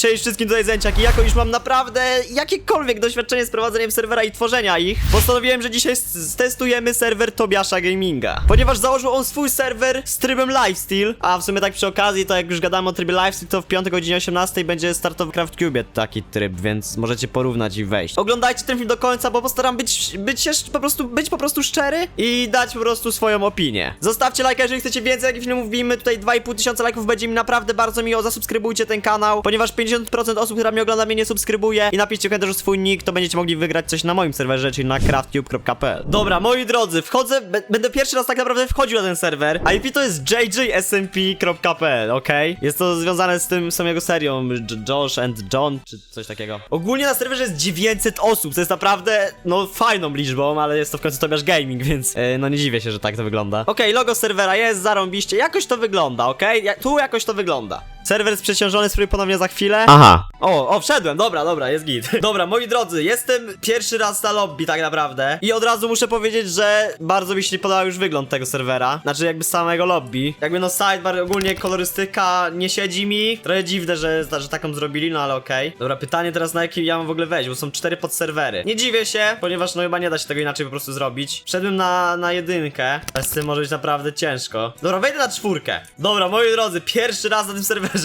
Cześć wszystkim, tutaj Zęciak i jako już mam naprawdę jakiekolwiek doświadczenie z prowadzeniem serwera i tworzenia ich, postanowiłem, że dzisiaj stestujemy serwer Tobiasza Gaminga. Ponieważ założył on swój serwer z trybem Lifesteal, a w sumie tak przy okazji, to jak już gadamy o trybie Lifesteal, to w piątek o godzinie 18 będzie startowy CraftCube taki tryb, więc możecie porównać i wejść. Oglądajcie ten film do końca, bo postaram być, być po prostu, być po prostu szczery i dać po prostu swoją opinię. Zostawcie lajka, jeżeli chcecie więcej takich filmów, wbijmy tutaj 2,5 tysiąca lajków, będzie mi naprawdę bardzo miło, zasubskrybujcie ten kanał, ponieważ 50% osób, która mnie ogląda, mnie nie subskrybuje i napiszcie w komentarzu swój nick, to będziecie mogli wygrać coś na moim serwerze, czyli na craftcube.pl. Dobra, moi drodzy, wchodzę, będę pierwszy raz tak naprawdę wchodził na ten serwer, IP to jest jjsmp.pl, okej? Jest to związane z tym samego serią J- Josh and John, czy coś takiego. Ogólnie na serwerze jest 900 osób, to jest naprawdę, no, fajną liczbą, ale jest to w końcu Tobiasz Gaming, więc e, no nie dziwię się, że tak to wygląda. Okej, logo serwera jest, zarąbiście, jakoś to wygląda, okej? Ja, tu jakoś to wygląda. Serwer jest przeciążony, spróbuję ponownie za chwilę. Aha. O, o, wszedłem, dobra, dobra, jest git. Dobra, moi drodzy, jestem pierwszy raz na lobby tak naprawdę i od razu muszę powiedzieć, że bardzo mi się nie podobał już wygląd tego serwera, znaczy jakby samego lobby. Jakby no sidebar, ogólnie kolorystyka nie siedzi mi, trochę dziwne, że, że taką zrobili, no ale okej. Dobra, pytanie teraz na jaki ja mam w ogóle wejść, bo są cztery podserwery. Nie dziwię się, ponieważ no chyba nie da się tego inaczej po prostu zrobić. Wszedłem na, na jedynkę, a z tym może być naprawdę ciężko. Dobra, wejdę na czwórkę. Dobra, moi drodzy, pierwszy raz na tym serwerze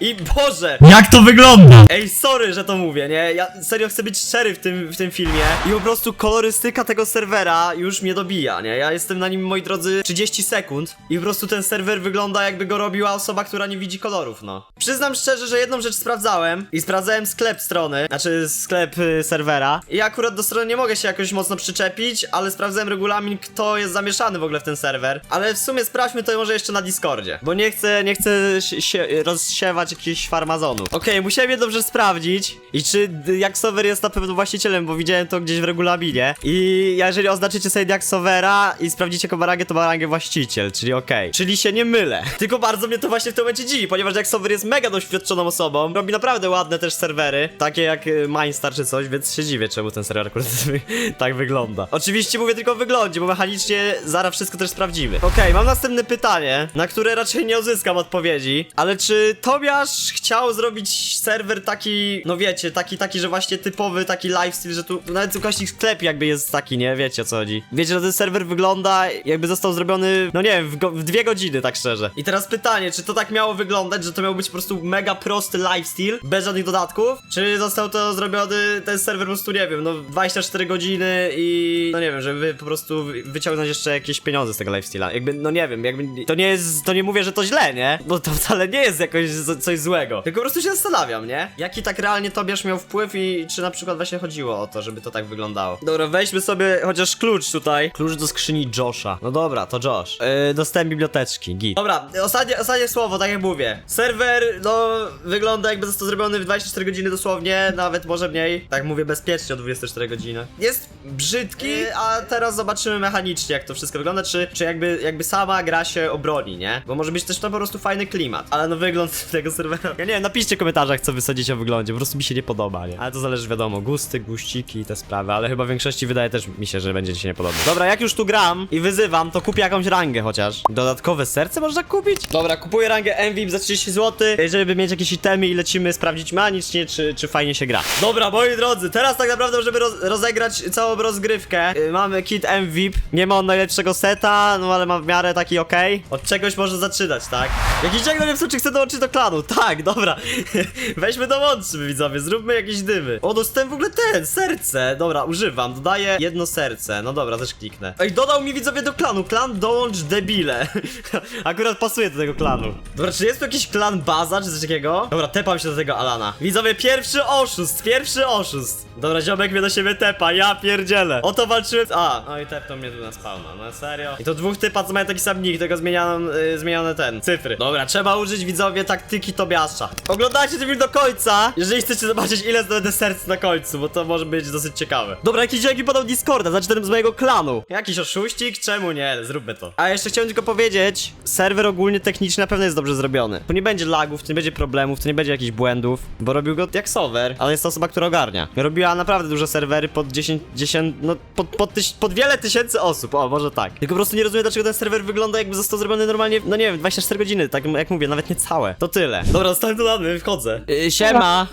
i Boże, Jak to wygląda? Ej, sorry, że to mówię, nie? Ja serio chcę być szczery w tym, w tym filmie i po prostu kolorystyka tego serwera już mnie dobija, nie? Ja jestem na nim, moi drodzy, 30 sekund i po prostu ten serwer wygląda jakby go robiła osoba, która nie widzi kolorów, no. Przyznam szczerze, że jedną rzecz sprawdzałem i sprawdzałem sklep strony, znaczy sklep y, serwera i akurat do strony nie mogę się jakoś mocno przyczepić, ale sprawdzałem regulamin, kto jest zamieszany w ogóle w ten serwer, ale w sumie sprawdźmy to może jeszcze na Discordzie, bo nie chcę, nie chcę się, się rozsiewać jakichś farmazonów. Okej, musiałem je dobrze sprawdzić i czy Jaksover jest na pewno właścicielem, bo widziałem to gdzieś w regulaminie i jeżeli oznaczycie sobie Jaksovera i sprawdzicie Kobarangę, to Barangę właściciel, czyli okej. Czyli się nie mylę. Tylko bardzo mnie to właśnie w tym momencie dziwi, ponieważ Jaksover jest mega doświadczoną osobą, robi naprawdę ładne też serwery, takie jak y, Mindstar czy coś, więc się dziwię, czemu ten serwer akurat tak wygląda. Oczywiście mówię tylko o wyglądzie, bo mechanicznie zaraz wszystko też sprawdzimy. Okej, mam następne pytanie, na które raczej nie uzyskam odpowiedzi, ale czy Tobiasz chciał zrobić serwer taki, no wiecie, taki, taki, że właśnie typowy taki lifestyle, że tu nawet ukośnik sklep jakby jest taki, nie? Wiecie o co chodzi. Wiecie, że ten serwer wygląda jakby został zrobiony, no nie wiem, w, go, w dwie godziny, tak szczerze. I teraz pytanie, czy to tak miało wyglądać, że to miał być po prostu mega prosty lifestyle, bez żadnych dodatków? Czy został to zrobiony, ten serwer po prostu, nie wiem, no 24 godziny i, no nie wiem, żeby po prostu wy- wyciągnąć jeszcze jakieś pieniądze z tego lifestyle'a. Jakby, no nie wiem, jakby, to nie jest, to nie mówię, że to źle, nie? Bo to wcale nie jest jakoś z- coś złego. Tylko po prostu się zastanawiam, nie? Jaki tak realnie Tobiasz miał wpływ i czy na przykład właśnie chodziło o to, żeby to tak wyglądało. Dobra, weźmy sobie chociaż klucz tutaj. Klucz do skrzyni Josha. No dobra, to Josh. Yy, dostęp biblioteczki, git. Dobra, ostatnie, ostatnie słowo, tak jak mówię. Serwer, no, wygląda jakby został zrobiony w 24 godziny dosłownie, nawet może mniej. Tak mówię bezpiecznie o 24 godziny. Jest brzydki, yy, a teraz zobaczymy mechanicznie, jak to wszystko wygląda, czy, czy jakby, jakby sama gra się obroni, nie? Bo może być też to po prostu fajny klimat. Ale no wygląd tego serwera. Ja nie wiem, napiszcie w komentarzach, co wy sądzicie o wyglądzie, po prostu mi się nie podoba, nie? Ale to zależy, wiadomo, gusty, guściki i te sprawy, ale chyba w większości wydaje też mi się, że będzie ci się nie podobać. Dobra, jak już tu gram i wyzywam, to kupię jakąś rangę chociaż. Dodatkowe serce można kupić? Dobra, kupuję rangę MVP za 30 zł, żeby mieć jakieś itemy i lecimy sprawdzić mechanicznie, czy, czy fajnie się gra. Dobra, moi drodzy, teraz tak naprawdę możemy roz rozegrać całą rozgrywkę. Yy, mamy kit MVP, nie ma on najlepszego seta, no ale ma w miarę taki okej. Od czegoś może zaczynać, tak? Jakiś dzień, nie wiem, czy chcę dołączyć do klanu. Tak, dobra. Weźmy dołączmy, widzowie, zróbmy jakieś dymy. O, dostałem w ogóle ten, serce. Dobra, używam, dodaję jedno serce. No dobra, też kliknę. Ej, dodał mi widzowie do klanu. Klan dołącz debile. Akurat pasuje do tego klanu. Dobra, czy jest tu jakiś klan baza, czy coś takiego? Dobra, tepam się do tego Alana. Widzowie, pierwszy oszust, pierwszy oszust. Dobra, ziomek mnie do siebie tepa, ja pierdzielę. O to walczyłem. A, no i tepnął mnie tu na spawna, no serio. I to dwóch typa, co mają taki sam nick, tylko zmieniano, y, zmienione ten, cyfry. Dobra, trzeba użyć widzowie taktyki Tobiasza. Oglądajcie ten film do końca, jeżeli chcecie zobaczyć ile zdobędę serc na końcu, bo to może być dosyć ciekawe. Dobra, jakiś dzięki podał Discorda, znaczy ten z mojego klanu. Jakiś oszuścik? Czemu nie? Zróbmy to. A jeszcze chciałem tylko powiedzieć, serwer ogólnie technicznie na pewno jest dobrze zrobiony. Tu nie będzie lagów, tu nie będzie problemów, tu nie będzie jakichś błędów, bo robił go jak sower, ale jest to osoba, która ogarnia. Robiła naprawdę duże serwery pod 10, 10 no pod, pod, tyś, pod wiele tysięcy osób, o może tak. Tylko po prostu nie rozumiem dlaczego ten serwer wygląda jakby został zrobiony normalnie, no nie wiem, 24 godziny, tak jak mówię, nawet nie całe. To tyle. Dobra, zostałem dodany, wchodzę. wchodzę. Y, siema.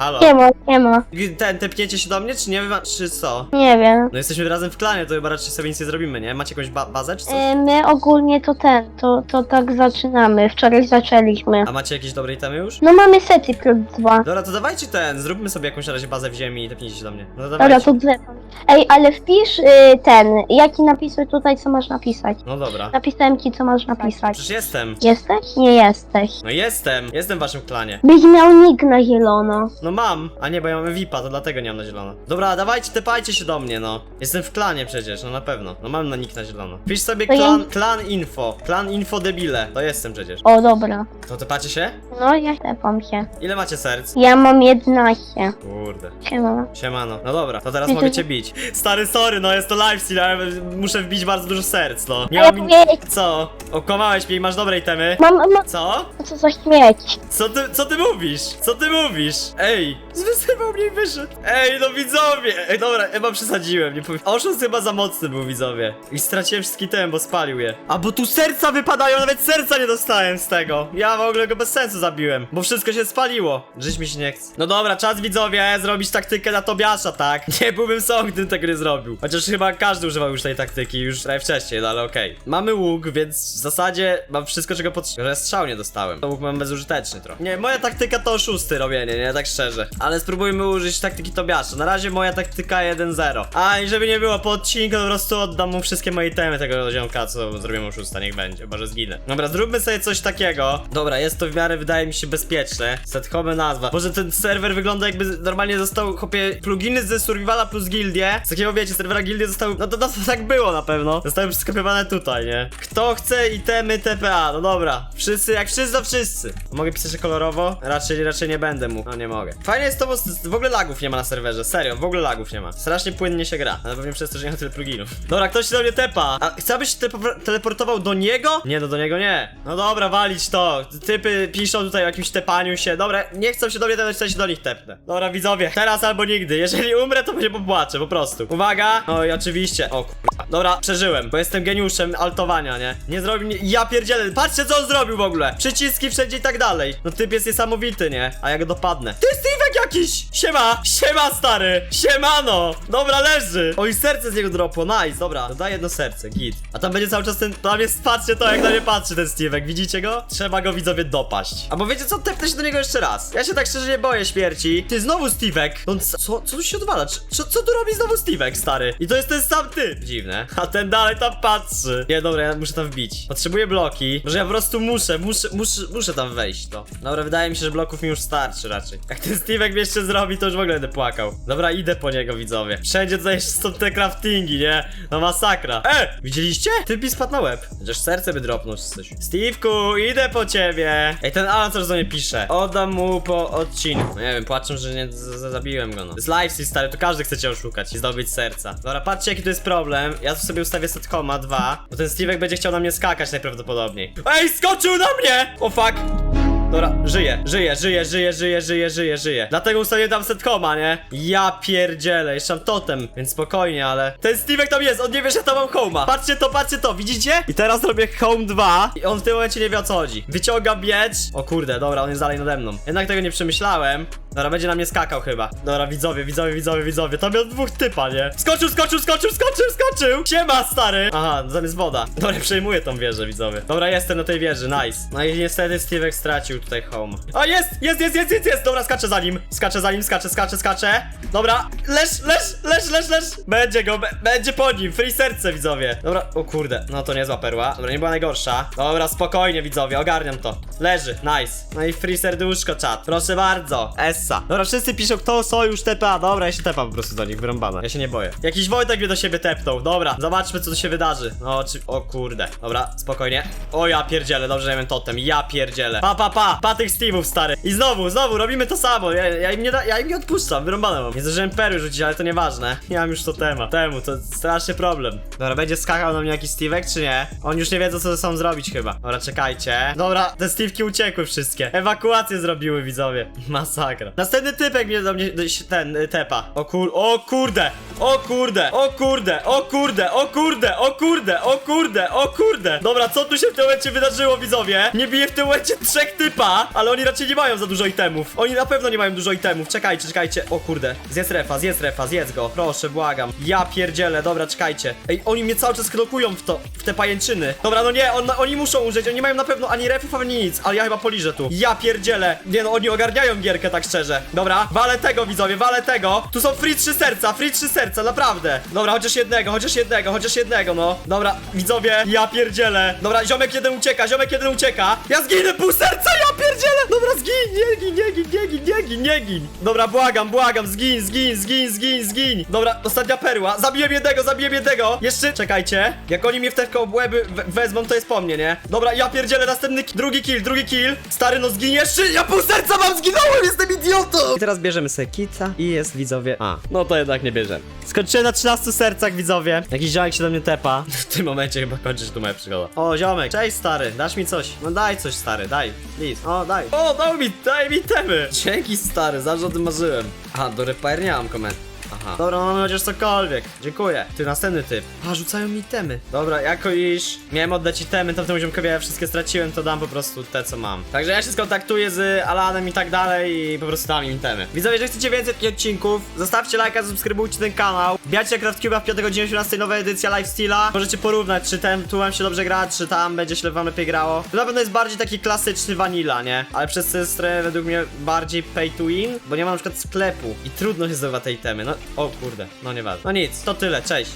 Halo. Nie ma, nie ma. Ten, tepniecie się do mnie, czy nie? Wy- Czy co? Nie wiem. No jesteśmy razem w klanie, to chyba raczej sobie nic nie zrobimy, nie? Macie jakąś ba bazę, czy coś? E, My ogólnie to ten, to, to tak zaczynamy. Wczoraj zaczęliśmy. A macie jakieś dobre itemy już? No mamy sety plus dwa. Dobra, to dawajcie ten, zróbmy sobie jakąś na razie bazę w ziemi i tepnijcie się do mnie. No Dobra, dawajcie. to drzewam. Ej, ale wpisz y, ten, jaki napisy tutaj, co masz napisać. No dobra. Napisałem ci, co masz napisać. Przecież jestem. Jesteś? Nie jesteś. No jestem, jestem w waszym klanie. Byś miał nick na zielono. No mam, a nie, bo ja mam VIPa, to dlatego nie mam na zielono. Dobra, dawajcie, tepajcie się do mnie, no. Jestem w klanie przecież, no na pewno. No mam na nick na zielono. Pisz sobie To ja- klan, klan info, klan info debile. To jestem przecież. O, dobra. To tepacie się? No, ja tepam się. Ile macie serc? Ja mam 11. Kurde. Siema. Siemano. No dobra, to teraz mogę cię bić. Stary, sorry, no jest to livestream, ale muszę wbić bardzo dużo serc, no. Nie A ja powiedzieć, Co? Okłamałeś mnie i masz dobre itemy? mam, mam, Co? co za śmieć. Co ty, co ty mówisz? Co ty mówisz? Ej, zwyzywał mnie i wyszedł. Ej, no widzowie! Ej, dobra, chyba przesadziłem, nie powiem. Oszust chyba za mocny był, widzowie. I straciłem wszystkie tem, bo spalił je. A bo tu serca wypadają, nawet serca nie dostałem z tego. Ja w ogóle go bez sensu zabiłem, bo wszystko się spaliło. Żyć mi się nie chce. No dobra, czas widzowie, zrobić taktykę na Tobiasza, tak? Nie byłbym sam, gdybym tego nie zrobił. Chociaż chyba każdy używał już tej taktyki, już trochę wcześniej, no ale okej. Mamy łuk, więc w zasadzie mam wszystko, czego potrzebuję. Że strzał nie dostałem. To łuk mam bezużyteczny trochę. Nie, moja taktyka to oszusty robienie, nie, tak szczerze. Ale spróbujmy użyć taktyki Tobiasza. Na razie moja taktyka 1-0. A i żeby nie było, po odcinku po prostu oddam mu wszystkie moje temy tego ziomka, co zrobiłem oszusta, niech będzie, chyba że zginę. Dobra, zróbmy sobie coś takiego. Dobra, jest to w miarę, wydaje mi się, bezpieczne. Setkowe nazwa. Może ten serwer wygląda jakby normalnie został, chopie, pluginy ze Survivala plus Gildie. Z takiego, wiecie, serwera Gildie zostały, no to, to, to tak było na pewno. Zostały skopiowane tutaj, nie? Kto chce itemy TPA? No dobra. Wszyscy, jak wszyscy, to wszyscy. Mogę pisać kolorowo? Raczej, raczej nie będę mógł. No nie mogę. Fajnie jest to, bo w ogóle lagów nie ma na serwerze. Serio, w ogóle lagów nie ma. Strasznie płynnie się gra. Ale pewnie przez to, że nie ma tyle pluginów. Dobra, ktoś się do mnie tepa. A chciałbyś telepo- teleportował do niego? Nie, no do niego nie. No dobra, walić to. Typy piszą tutaj o jakimś tepaniu się. Dobra, nie chcą się do mnie tepać, to się do nich tepnę. Dobra, widzowie, teraz albo nigdy. Jeżeli umrę, to będzie popłaczę, po prostu. Uwaga. No i oczywiście. O kurwa. Dobra, przeżyłem, bo jestem geniuszem altowania, nie? Nie zrobił. Ja pierdzielę. Patrzcie, co on zrobił w ogóle. Przyciski wszędzie i tak dalej. No typ jest niesamowity, nie? A ja go dopadnę. Ty Steve'ek jakiś! Siema! Siema, stary! Siemano! Dobra, leży! Oj, serce z niego dropło, nice, dobra. Dodaj jedno serce, git. A tam będzie cały czas ten... Tam jest, patrzcie to, jak na mnie patrzy ten Steve'ek, widzicie go? Trzeba go, widzowie, dopaść. Albo wiecie co, tepnę się do niego jeszcze raz. Ja się tak szczerze nie boję śmierci. Ty, znowu Steve'ek! On co, co, tu się odwala? Co, co tu robi znowu Steve'ek, stary? I to jest ten sam typ. Dziwne. A ten dalej tam patrzy. Nie, dobra, ja muszę tam wbić. Potrzebuję bloki. Może ja po prostu muszę, muszę, muszę, muszę tam wejść, to. Dobra, wydaje mi się, że bloków mi już starczy raczej. Jak ten Steve'ek mnie jeszcze zrobi, to już w ogóle będę płakał. Dobra, idę po niego, widzowie. Wszędzie tutaj są te craftingi, nie? No masakra. E! Widzieliście? Typ spadł na łeb. Chociaż serce by dropnął czy coś. Steve'ku, idę po ciebie. Ej, ten Alan coś do mnie pisze. Oddam mu po odcinku. No nie wiem, płaczą, że nie zabiłem go, no. To jest livestream, stary, to każdy chce cię oszukać i zdobyć serca. Dobra, patrzcie, jaki to jest problem. Ja tu sobie ustawię set coma 2, bo ten Steve'ek będzie chciał na mnie skakać najprawdopodobniej. Ej, skoczył na mnie! O fuck! Dobra, żyje, żyje, żyje, żyje, żyje, żyje, żyje, żyje. Dlatego ustawiłem tam setkoma, nie? Ja pierdzielę, jeszcze mam totem, więc spokojnie, ale... Ten Steve'ek tam jest, on nie wie, że tam mam home'a. Patrzcie to, patrzcie to, widzicie? I teraz robię home 2 i on w tym momencie nie wie o co chodzi. Wyciąga miecz. O kurde, dobra, on jest dalej nade mną. Jednak tego nie przemyślałem. Dobra, będzie na mnie skakał chyba. Dobra, widzowie, widzowie, widzowie, widzowie. Tam miał dwóch typa, nie? Skoczył, skoczył, skoczył, skoczył, skoczył! Siema, stary! Aha, zamiast woda. Dobra, przejmuję tą wieżę, widzowie. Dobra, jestem na tej wieży, nice. No i niestety Steve'ek stracił tutaj home. O, jest, jest, jest, jest, jest, jest! Dobra, skaczę za nim. Skaczę za nim, skaczę, skaczę, skaczę. Dobra, leż, leż, leż, leż. Będzie go, będzie po nim. Free serce, widzowie. Dobra, o kurde, no to niezła perła. Dobra, nie była najgorsza. Dobra, spokojnie, widzowie, ogarniam to. Leży, nice. No i free serduszko, czat. Proszę bardzo. Essa. Dobra, wszyscy piszą, kto sojusz TPA. Dobra, ja się tepam po prostu do nich, wyrąbane. Ja się nie boję. Jakiś Wojtek mnie do siebie tepnął. Dobra, zobaczmy, co tu się wydarzy. No, czy... O kurde. Dobra, spokojnie. O, ja pierdzielę, dobrze, ja miałem totem. Ja pierdzielę. Pa, pa, pa. Pa tych Steve'ów, stary. I znowu, znowu, robimy to samo. Ja, ja im nie da... Ja im nie odpuszczam, wyrąbane mam. Nie zdążyłem rzucić, ale to nieważne. Mam już to tema. Temu, to straszny problem. Dobra, będzie skakał na mnie jakiś Steve'ek, czy nie? Oni już nie wiedzą, co ze sobą zrobić chyba. Dobra, czekajcie. Dobra, te Steve'ki uciekły wszystkie. Ewakuację zrobiły, widzowie. Masakra. Następny typek mnie do mnie, ten, y, tepa. O kur... O kurde! O kurde, o kurde, o kurde, o kurde, o kurde, o kurde, o kurde. Dobra, co tu się w tym momencie wydarzyło, widzowie? Nie bije w tym momencie trzech typa, ale oni raczej nie mają za dużo itemów. Oni na pewno nie mają dużo itemów. Czekajcie, czekajcie. O kurde, zjedz refa, zjedz refa, zjedz go. Proszę, błagam. Ja pierdzielę, dobra, czekajcie. Ej, oni mnie cały czas krokują w to, w te pajęczyny. Dobra, no nie, on, oni muszą umrzeć, oni mają na pewno ani refów, ani nic, ale ja chyba poliżę tu. Ja pierdzielę. Nie no, oni ogarniają gierkę, tak szczerze. Dobra, walę tego, widzowie, walę tego. Tu są free trzy serca, free trzy serca, naprawdę. Dobra, chociaż jednego, chociaż jednego, chociaż jednego, no. Dobra, widzowie, ja pierdzielę. Dobra, ziomek jeden ucieka, ziomek jeden ucieka. Ja zginę, pół serca, ja pierdzielę. Dobra, zgin, nie gin, nie gin, nie gin, nie gin, nie gin. Dobra, błagam, błagam, zgin, zgin, zgin, zgin, zgin. Dobra, ostatnia perła. Zabiłem jednego, zabiłem jednego. Jeszcze, czekajcie. Jak oni mnie w te we- wezmą, to jest po mnie, nie? Dobra, ja pierdzielę, następny, drugi kill, drugi kill. Stary, no zginiesz, czy ja pół serca mam, zginąłem, jestem idiotą. I teraz bierzemy sobie kita i jest, widzowie. A, no to jednak nie bierzemy. Skończyłem na 13 sercach, widzowie. Jakiś ziomek się do mnie tepa. W tym momencie chyba kończysz tu moja przygoda. O, ziomek, cześć stary, dasz mi coś. No daj coś, stary, daj, please. O, daj. O, dał mi, daj mi temy. Dzięki, stary, zawsze o tym marzyłem. A, do repair nie mam komend. Aha. Dobra, mamy chociaż cokolwiek. Dziękuję. Ty, następny typ. A, rzucają mi temy. Dobra, jako iż miałem oddać ci temy, to w tym ziomkowi ja wszystkie straciłem, to dam po prostu te, co mam. Także ja się skontaktuję z Alanem i tak dalej i po prostu dam im temy. Widzowie, jeżeli chcecie więcej takich odcinków, zostawcie lajka, subskrybujcie ten kanał. Wbijajcie CraftCube'a w 5 godzinie 18 nowa edycja Lifesteala. Możecie porównać, czy ten tu wam się dobrze gra, czy tam będzie się wam lepiej grało. To na pewno jest bardziej taki klasyczny vanilla, nie? Ale przez trochę według mnie bardziej pay to win, bo nie mam na przykład sklepu i trudno się zdobywa tej temy. No, o kurde, no nieważne. No nic, to tyle, cześć.